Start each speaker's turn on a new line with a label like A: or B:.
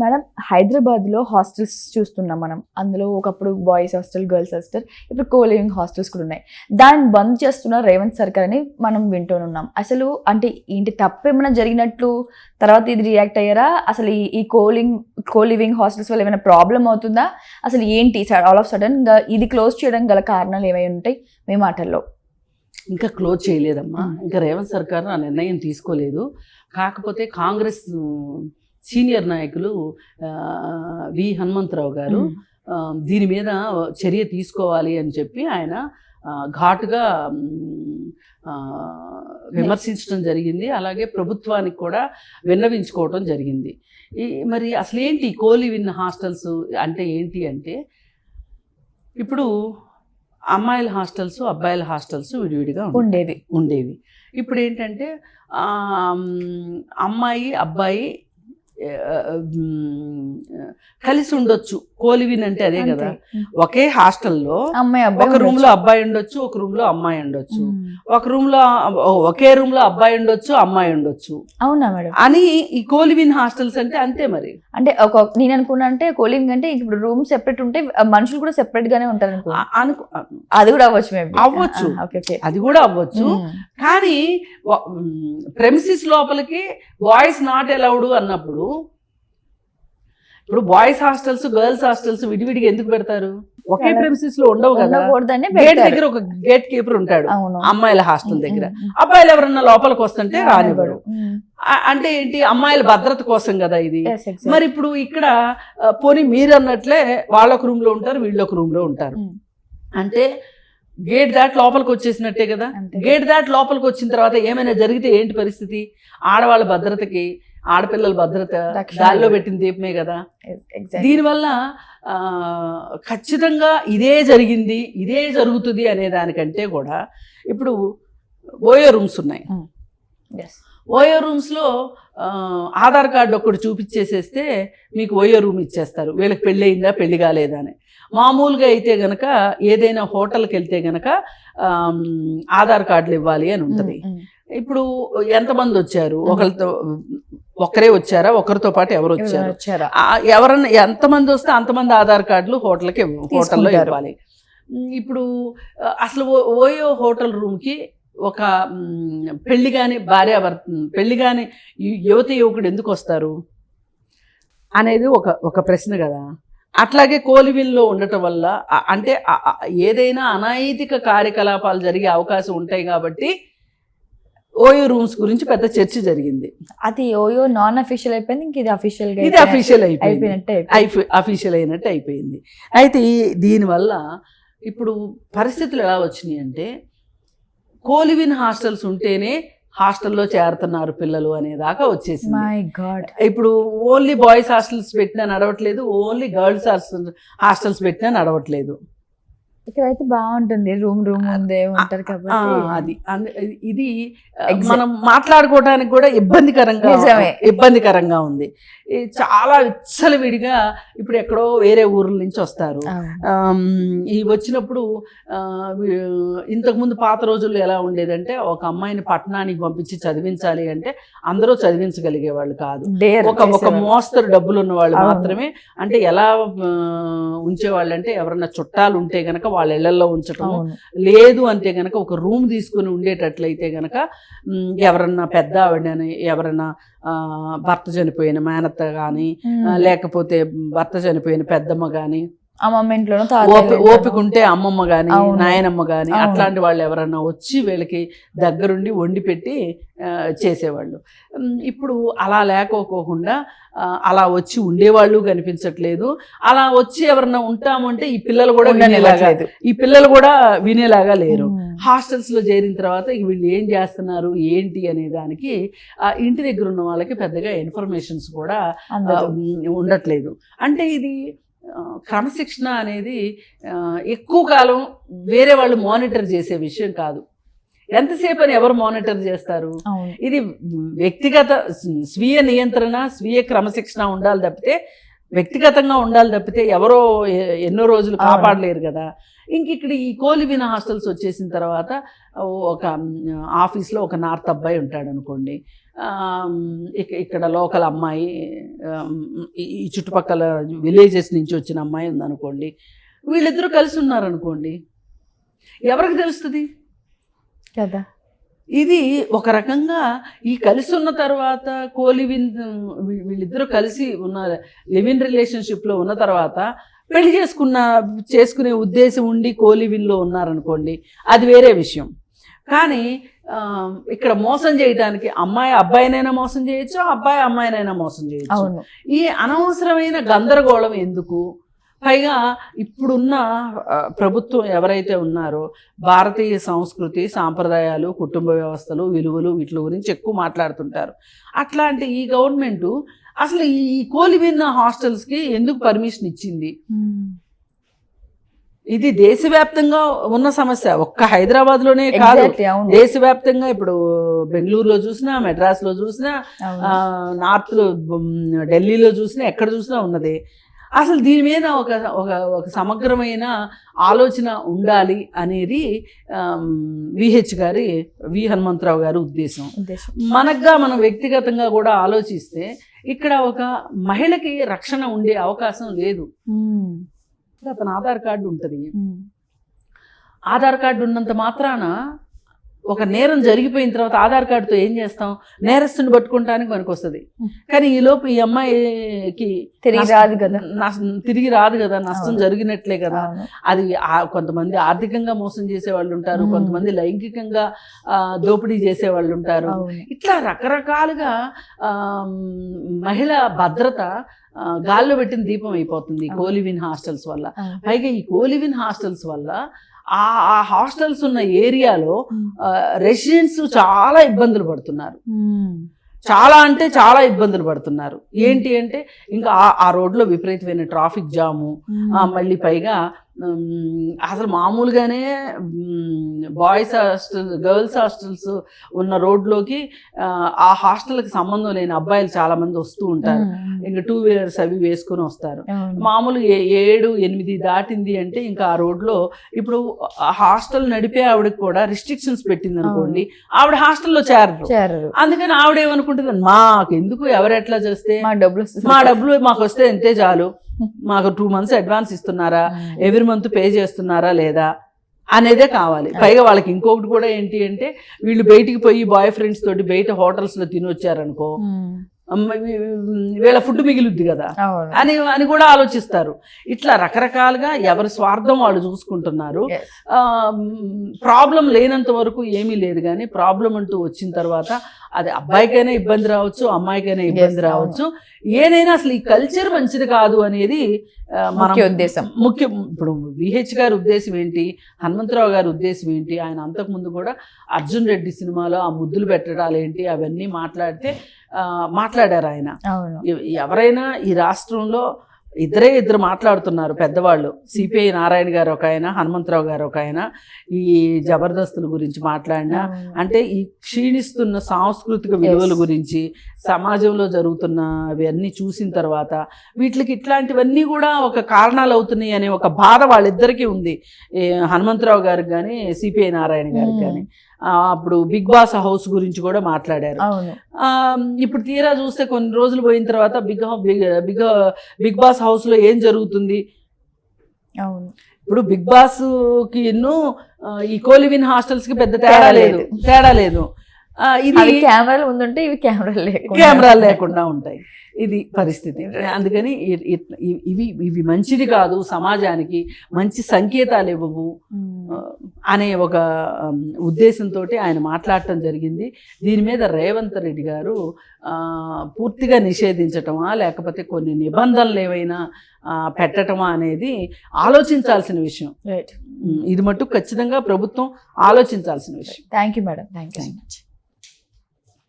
A: Madam హైదరాబాద్లో hostels చూస్తున్నాం మనం. అందులో ఒకప్పుడు బాయ్స్ హాస్టల్ గర్ల్స్ హాస్టల్ ఇప్పుడు కో లివింగ్ హాస్టల్స్ కూడా ఉన్నాయి. దాన్ని బంద్ చేస్తున్న రేవంత్ సర్కార్ అని మనం వింటూనున్నాం అసలు అంటే ఏంటి తప్పు ఏమైనా జరిగినట్లు తర్వాత ఇది రియాక్ట్ అయ్యారా? అసలు ఈ- కోలింగ్ కో లివింగ్ హాస్టల్స్ వల్ల ఏమైనా ప్రాబ్లం అవుతుందా? అసలు ఏంటి ఆల్ ఆఫ్ సడన్గా ఇది క్లోజ్ చేయడం గల కారణాలు ఏమై ఉంటాయి? మీ మాటల్లో.
B: ఇంకా క్లోజ్ చేయలేదమ్మా.
A: మ్మ్.
B: ఇంకా రేవంత్ సర్కార్ ఆ నిర్ణయం తీసుకోలేదు. కాకపోతే కాంగ్రెస్ సీనియర్ నాయకులు వి హనుమంతరావు గారు దీని మీద చర్య తీసుకోవాలి అని చెప్పి ఆయన ఘాటుగా విమర్శించడం జరిగింది. అలాగే ప్రభుత్వానికి కూడా విన్నవించుకోవడం జరిగింది. ఈ మరి అసలు ఏంటి కోలి విన్ హాస్టల్స్ అంటే ఏంటి అంటే ఇప్పుడు అమ్మాయిల హాస్టల్స్ అబ్బాయిల హాస్టల్స్ విడివిడిగా.
A: ఉండేది
B: ఉండేవి. ఇప్పుడు ఏంటంటే అమ్మాయి అబ్బాయి కలిసి ఉండొచ్చు. కోలివిన్ అంటే అదే కదా. ఒకే హాస్టల్లో ఒక
A: రూమ్లో.
B: అబ్బాయి ఉండొచ్చు ఒక రూమ్లో అమ్మాయి ఉండొచ్చు. ఒక రూమ్లో ఒకే రూమ్లో అబ్బాయి ఉండొచ్చు అమ్మాయి ఉండొచ్చు.
A: అవునా మేడం?
B: అని ఈ కోలివిన్ హాస్టల్స్ అంటే అంతే మరి.
A: అంటే ఒక నేను అనుకున్నా అంటే కోలింగ్ అంటే ఇప్పుడు రూమ్ సెపరేట్ ఉంటే మనుషులు కూడా సెపరేట్ గానే ఉంటారు అనుకో. అది కూడా అవ్వచ్చు
B: అవ్వచ్చు. అది కూడా అవ్వచ్చు. కానీ ప్రెమిసిస్ లోపలికి బాయ్స్ నాట్ అలౌడ్ అన్నప్పుడు ఇప్పుడు బాయ్స్ హాస్టల్స్ గర్ల్స్ హాస్టల్స్ విడివిడిగా ఎందుకు పెడతారు? ఒకే ప్రెమిసిస్లో ఉండవు కదా. గేట్. దగ్గర ఒక గేట్ కీపర్ ఉంటాడు. అమ్మాయిల హాస్టల్ దగ్గర. అబ్బాయిలు ఎవరన్నా లోపలికి వస్తుంటే. ఆ- అంటే ఏంటి? అమ్మాయిల భద్రత కోసం కదా ఇది. మరి ఇప్పుడు ఇక్కడ పోనీ మీరు అన్నట్లే వాళ్ళొక రూమ్లో ఉంటారు వీళ్ళొక రూమ్లో ఉంటారు. అంటే గేట్ దాటి లోపలికి వచ్చేసినట్టే కదా. గేట్ దాటి లోపలికి వచ్చిన తర్వాత ఏమైనా జరిగితే ఏంటి పరిస్థితి? ఆడవాళ్ళ భద్రతకి ఆడపిల్లల భద్రత. గాలిలో పెట్టిన దీపమే కదా. దీనివల్ల ఖచ్చితంగా ఇదే జరిగింది ఇదే జరుగుతుంది అనే దానికంటే కూడా ఇప్పుడు ఓయో రూమ్స్ ఉన్నాయి
A: Yes.
B: ఓయో రూమ్స్లో ఆధార్ కార్డు ఒకటి చూపించేసేస్తే మీకు ఓయో రూమ్ ఇచ్చేస్తారు వీళ్ళకి పెళ్ళి అయిందా పెళ్ళి కాలేదా అని మామూలుగా అయితే గనక ఏదైనా హోటల్కి వెళ్తే గనక ఆధార్ కార్డులు ఇవ్వాలి అని ఉంటుంది
A: ఉమ్, ఉమ్.
B: ఇప్పుడు ఎంతమంది వచ్చారు ఒకరితో ఒక్కరే వచ్చారా? ఒకరితో పాటు ఎవరు వచ్చారు? ఎవరన్నా ఎంతమంది వస్తే అంతమంది ఆధార్ కార్డులు హోటల్కి హోటల్లో. ఇవ్వాలి. ఇప్పుడు అసలు ఓ- ఓయో హోటల్ రూమ్కి ఒక పెళ్ళి కాని భార్య పెళ్ళి కాని యువతి యువకుడు ఎందుకు వస్తారు అనేది ఒక ఒక ప్రశ్న కదా. అట్లాగే కోలివిల్లో ఉండటం వల్ల అంటే ఏదైనా అనైతిక కార్యకలాపాలు జరిగే అవకాశం ఉంటాయి కాబట్టి ఓయో రూమ్స్ గురించి పెద్ద చర్చ జరిగింది.
A: అది ఓయో నాన్ అఫీషియల్ అయిపోయింది ఇంక ఇది అఫీషియల్
B: ఇది అఫీషియల్ అయిపోయింది.
A: అయిపోయినట్టే
B: అఫీషియల్ అయినట్టు అయిపోయింది. అయితే ఈ దీనివల్ల ఇప్పుడు పరిస్థితులు ఎలా వచ్చినాయి అంటే కోలివిన్ హాస్టల్స్ ఉంటేనే హాస్టల్లో చేరుతున్నారు పిల్లలు అనేదాకా వచ్చేసింది.
A: My god.
B: ఇప్పుడు ఓన్లీ బాయ్స్ హాస్టల్స్ పెట్టినా నడవట్లేదు ఓన్లీ గర్ల్స్ హాస్టల్ హాస్టల్స్ పెట్టినా నడవట్లేదు.
A: ఇక్కడైతే బాగుంటుంది. రూమ్ రూమ్ ఉందే ఉంటారు కాబట్టి.
B: అది. ఇది మనం మాట్లాడుకోవడానికి కూడా ఇబ్బందికరంగా
A: నిజమే.
B: ఇబ్బందికరంగా ఉంది. చాలా విచ్చలవిడిగా ఇప్పుడు ఎక్కడో వేరే ఊర్ల నుంచి వస్తారు. ఈ వచ్చినప్పుడు ఇంతకుముందు పాత రోజుల్లో ఎలా ఉండేదంటే ఒక అమ్మాయిని పట్టణానికి పంపించి చదివించాలి అంటే అందరూ చదివించగలిగేవాళ్ళు కాదు.
A: Dare
B: ఒక ఒక. మోస్తరు డబ్బులు ఉన్న వాళ్ళు. మాత్రమే. అంటే ఎలా ఉంచేవాళ్ళు అంటే ఎవరన్నా చుట్టాలు ఉంటే గనక వాళ్ళ ఇళ్ళలో
A: అవును.
B: లేదు అంటే గనక ఒక రూమ్ తీసుకుని ఉండేటట్లయితే గనక ఎవరన్నా పెద్ద ఆవిడని ఎవరన్నా భర్త చనిపోయిన మేనత్త కానీ. లేకపోతే భర్త చనిపోయిన పెద్దమ్మ కానీ ఓపి
A: తాతయ్య
B: ఓపిక ఉంటే అమ్మమ్మ కానీ
A: అవును.
B: నాయనమ్మ కానీ
A: అవును.
B: అట్లాంటి వాళ్ళు ఎవరన్నా వచ్చి వీళ్ళకి దగ్గరుండి వండి పెట్టి ఆ, చేసేవాళ్ళు ఇప్పుడు అలా లేకోకోకుండా ఆ, అలా వచ్చి ఉండేవాళ్ళు కనిపించట్లేదు అలా వచ్చి ఎవరన్నా ఉంటామంటే ఈ పిల్లలు కూడా వినేలాగా. ఈ పిల్లలు కూడా వినేలాగా లేరు. హాస్టల్స్లో చేరిన తర్వాత వీళ్ళు ఏం చేస్తున్నారు ఏంటి అనే దానికి ఆ ఇంటి దగ్గర ఉన్న వాళ్ళకి పెద్దగా ఇన్ఫర్మేషన్స్ కూడా ఆ, ఉండట్లేదు అంటే ఇది ఆ, క్రమశిక్షణ అనేది ఎక్కువ కాలం వేరే వాళ్ళు మానిటర్ చేసే విషయం కాదు. ఎంతసేపు అని ఎవరు మానిటర్ చేస్తారు? ఇది వ్యక్తిగత స్వీయ నియంత్రణ స్వీయ క్రమశిక్షణ ఉండాలి తప్పితే వ్యక్తిగతంగా ఉండాలి తప్పితే ఎవరో ఎన్నో రోజులు. కాపాడలేరు కదా. ఇంక ఇక్కడ ఈ కోలివిన హాస్టల్స్ వచ్చేసిన తర్వాత ఒక ఆఫీస్లో ఒక నార్త్ అబ్బాయి ఉంటాడు అనుకోండి ఇక్కడ లోకల్ అమ్మాయి ఈ చుట్టుపక్కల విలేజెస్ నుంచి వచ్చిన అమ్మాయి ఉందనుకోండి వీళ్ళిద్దరూ కలిసి ఉన్నారనుకోండి ఎవరికి తెలుస్తుంది?
A: కదా.
B: ఇది ఒక రకంగా ఈ కలిసి ఉన్న తర్వాత కోలివిన్ వీళ్ళిద్దరూ కలిసి ఉన్న లివిన్ రిలేషన్షిప్లో ఉన్న తర్వాత పెళ్ళి చేసుకున్న చేసుకునే ఉద్దేశం ఉండి కోలివిన్లో ఉన్నారనుకోండి అది వేరే విషయం. కానీ ఇక్కడ మోసం చేయడానికి అమ్మాయి అబ్బాయినైనా మోసం చేయొచ్చు అబ్బాయి అమ్మాయినైనా మోసం చేయొచ్చు. ఈ అనవసరమైన గందరగోళం ఎందుకు? పైగా ఇప్పుడున్న ప్రభుత్వం ఎవరైతే ఉన్నారో భారతీయ సంస్కృతి సాంప్రదాయాలు కుటుంబ వ్యవస్థలు విలువలు వీటి గురించి ఎక్కువ మాట్లాడుతుంటారు. అట్లాంటి ఈ గవర్నమెంట్ అసలు ఈ కోలివిన్న హాస్టల్స్కి ఎందుకు పర్మిషన్ ఇచ్చింది? ఇది దేశవ్యాప్తంగా ఉన్న సమస్య. ఒక్క హైదరాబాద్లోనే కాదు. దేశవ్యాప్తంగా ఇప్పుడు బెంగళూరులో చూసినా మెడ్రాస్లో చూసినా నార్త్లో ఢిల్లీలో చూసినా ఎక్కడ చూసినా ఉన్నది. అసలు దీని మీద ఒక ఒక ఒక సమగ్రమైన ఆలోచన ఉండాలి అనేది విహెచ్ గారి వి హనుమంతరావు గారి ఉద్దేశం. మనగ్గా మనం వ్యక్తిగతంగా కూడా ఆలోచిస్తే ఇక్కడ ఒక మహిళకి రక్షణ ఉండే అవకాశం లేదు. అతను ఆధార్ కార్డు ఉంటుంది. ఆధార్ కార్డు ఉన్నంత మాత్రాన ఒక నేరం జరిగిపోయిన తర్వాత ఆధార్ కార్డుతో ఏం చేస్తాం? నేరస్తుని పట్టుకుంటానికి మనకు వస్తుంది కానీ ఈ లోపు ఈ అమ్మాయికి
A: తిరిగి రాదు కదా.
B: నష్టం- తిరిగి రాదు కదా. నష్టం. జరిగినట్లే కదా. అది కొంతమంది ఆర్థికంగా మోసం చేసే వాళ్ళు ఉంటారు. కొంతమంది లైంగికంగా దోపిడీ చేసే వాళ్ళు ఉంటారు ఇట్లా రకరకాలుగా మహిళ భద్రత గాల్లో పెట్టిన దీపం అయిపోతుంది ఈ. కోలివిన్ హాస్టల్స్ వల్ల. పైగా ఈ కోలివిన్ హాస్టల్స్ వల్ల ఆ హాస్టల్స్ ఉన్న ఏరియాలో. రెసిడెంట్స్ చాలా ఇబ్బందులు పడుతున్నారు. చాలా అంటే చాలా ఇబ్బందులు పడుతున్నారు ఏంటి అంటే ఇంకా ఆ- రోడ్లో విపరీతమైన ట్రాఫిక్ జాము మళ్ళీ పైగా అసలు మామూలుగానే బాయ్స్ హాస్టల్ గర్ల్స్ హాస్టల్స్ ఉన్న రోడ్లోకి ఆ, హాస్టల్కి సంబంధం లేని అబ్బాయిలు చాలా మంది వస్తూ ఉంటారు. ఇంకా టూ వీలర్స్ అవి వేసుకొని వస్తారు. మామూలు ఏ- ఏడు ఎనిమిది దాటింది అంటే ఇంకా ఆ రోడ్లో ఇప్పుడు హాస్టల్ నడిపే ఆవిడకి కూడా రిస్ట్రిక్షన్స్ పెట్టింది అనుకోండి ఆవిడ హాస్టల్లో చేరరు. అందుకని ఆవిడ ఏమనుకుంటుంది మాకు ఎందుకు ఎవరు ఎట్లా చేస్తే?
A: మా డబ్బులు.
B: మా డబ్బులు మాకు వస్తే ఎంతే చాలు? మాకు టూ మంత్స్ అడ్వాన్స్ ఇస్తున్నారా. ఎవ్రీ మంత్ పే చేస్తున్నారా లేదా? అనేదే కావాలి. పైగా వాళ్ళకి ఇంకొకటి కూడా ఏంటి అంటే వీళ్ళు బయటికి పోయి బాయ్ ఫ్రెండ్స్ తోటి బయట hotels లో తిని వీళ్ళ ఫుడ్ మిగిలిద్ది కదా. అని అని కూడా ఆలోచిస్తారు. ఇట్లా రకరకాలుగా ఎవరి స్వార్థం వాళ్ళు చూసుకుంటున్నారు. ప్రాబ్లం లేనంత వరకు ఏమీ లేదు కానీ ప్రాబ్లం అంటూ వచ్చిన తర్వాత అది అబ్బాయికైనా ఇబ్బంది రావచ్చు అమ్మాయికైనా ఇబ్బంది రావచ్చు. ఏదైనా అసలు ఈ కల్చర్ మంచిది కాదు అనేది మనం
A: ముఖ్య ఉద్దేశం.
B: ముఖ్యం ఇప్పుడు విహెచ్ గారి ఉద్దేశం ఏంటి హనుమంతరావు గారి ఉద్దేశం ఏంటి ఆయన అంతకుముందు కూడా అర్జున్ రెడ్డి సినిమాలో ఆ ముద్దులు పెట్టడాలు ఏంటి అవన్నీ మాట్లాడితే మాట్లాడారు ఆయన ఎవరైనా ఈ రాష్ట్రంలో ఇద్దరే ఇద్దరు మాట్లాడుతున్నారు పెద్దవాళ్ళు సిపిఐ నారాయణ గారు ఒక ఆయన హనుమంతరావు గారు ఒక ఆయన ఈ జబర్దస్తుల గురించి మాట్లాడినా. అంటే ఈ క్షీణిస్తున్న సాంస్కృతిక విలువల. గురించి సమాజంలో జరుగుతున్న అవన్నీ చూసిన తర్వాత వీటికి ఇట్లాంటివన్నీ కూడా ఒక కారణాలు అవుతున్నాయి అనే ఒక బాధ వాళ్ళిద్దరికీ ఉంది హనుమంతరావు గారికి కానీ సిపిఐ నారాయణ గారికి
A: Hmm.
B: కానీ ఆ, అప్పుడు బిగ్ బాస్ హౌస్ గురించి కూడా మాట్లాడారు. ఇప్పుడు తీరా చూస్తే కొన్ని రోజులు పోయిన తర్వాత బిగ్ బిగ్ బిగ్ బాస్ హౌస్లో ఏం జరుగుతుంది?
A: అవును.
B: ఇప్పుడు బిగ్ బాస్కి ఈ కోలివిన్ హాస్టల్స్కి పెద్ద తేడా లేదు. తేడా లేదు. ఇది
A: కెమెరాలు ముందుంటే ఇవి కెమెరాలు లేకుండా
B: కెమెరాలు లేకుండా ఉంటాయి. ఇది పరిస్థితి. అందుకని ఇవి ఇవి మంచిది కాదు సమాజానికి మంచి సంకేతాలు ఇవ్వవు అనే ఒక ఉద్దేశంతో ఆయన మాట్లాడటం జరిగింది. దీని మీద రేవంత్ రెడ్డి గారు పూర్తిగా నిషేధించటమా లేకపోతే కొన్ని నిబంధనలు ఏవైనా పెట్టటమా అనేది ఆలోచించాల్సిన విషయం. ఇది మటుకు ఖచ్చితంగా ప్రభుత్వం ఆలోచించాల్సిన విషయం.
A: Thank you madam thank you so much